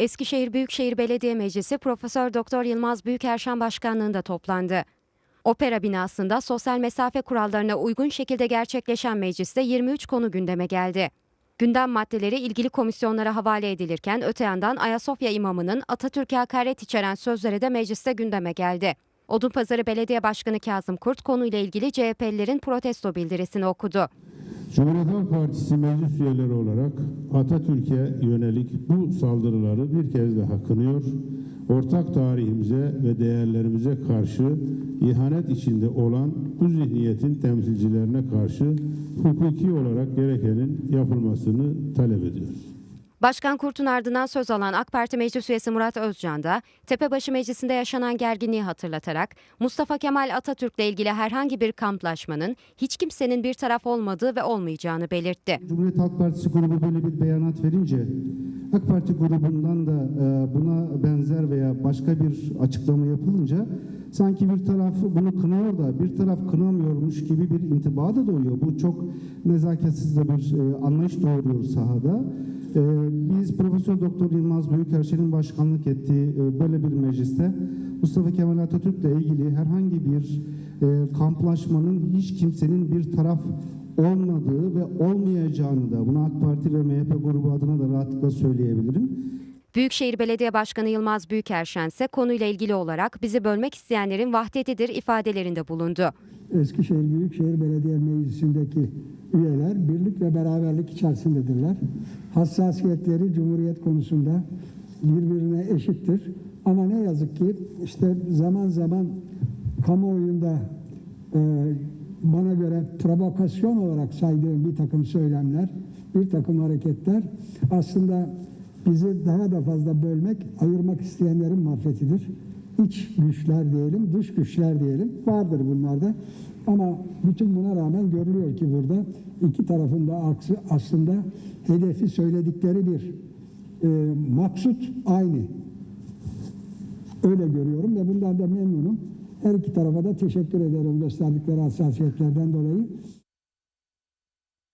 Eskişehir Büyükşehir Belediye Meclisi Profesör Doktor Yılmaz Büyükerşen başkanlığında toplandı. Opera binasında sosyal mesafe kurallarına uygun şekilde gerçekleşen mecliste 23 konu gündeme geldi. Gündem maddeleri ilgili komisyonlara havale edilirken öte yandan Ayasofya imamının Atatürk'e hakaret içeren sözleri de mecliste gündeme geldi. Odunpazarı Belediye Başkanı Kazım Kurt konuyla ilgili CHP'lilerin protesto bildirisini okudu. Cumhuriyet Halk Partisi meclis üyeleri olarak Atatürk'e yönelik bu saldırıları bir kez daha kınıyor. Ortak tarihimize ve değerlerimize karşı ihanet içinde olan bu zihniyetin temsilcilerine karşı hukuki olarak gerekenin yapılmasını talep ediyoruz. Başkan Kurt'un ardından söz alan AK Parti Meclis Üyesi Murat Özcan da Tepebaşı Meclisi'nde yaşanan gerginliği hatırlatarak Mustafa Kemal Atatürk'le ilgili herhangi bir kamplaşmanın hiç kimsenin bir taraf olmadığı ve olmayacağını belirtti. Cumhuriyet Halk Partisi grubu böyle bir beyanat verince AK Parti grubundan da e, buna benzer veya başka bir açıklama yapılınca sanki bir taraf bunu kınıyor da bir taraf kınamıyormuş gibi bir intiba da doğuyor. Bu çok nezaketsiz de bir e, anlayış doğuruyor sahada. E, Biz Profesör Doktor Yılmaz Büyükerşen'in başkanlık ettiği e, böyle bir mecliste Mustafa Kemal Atatürk'le ilgili herhangi bir e, kamplaşmanın hiç kimsenin bir taraf olmadığı ve olmayacağını da bunu AK Parti ve MHP grubu adına da rahatlıkla söyleyebilirim. Büyükşehir Belediye Başkanı Yılmaz Büyükerşen ise konuyla ilgili olarak bizi bölmek isteyenlerin vahdetidir ifadelerinde bulundu. Eskişehir Büyükşehir Belediye Meclisi'ndeki üyeler birlik ve beraberlik içerisindedirler. Hassasiyetleri Cumhuriyet konusunda birbirine eşittir. Ama ne yazık ki işte zaman zaman kamuoyunda e, bana göre provokasyon olarak saydığım bir takım söylemler, bir takım hareketler aslında bizi daha da fazla bölmek, ayırmak isteyenlerin marifetidir. İç güçler diyelim, dış güçler diyelim. Vardır bunlarda. Ama bütün buna rağmen görülüyor ki burada iki tarafın da aksi aslında hedefi söyledikleri bir e, maksut aynı. Öyle görüyorum ve bundan da memnunum. Her iki tarafa da teşekkür ederim gösterdikleri hassasiyetlerden dolayı.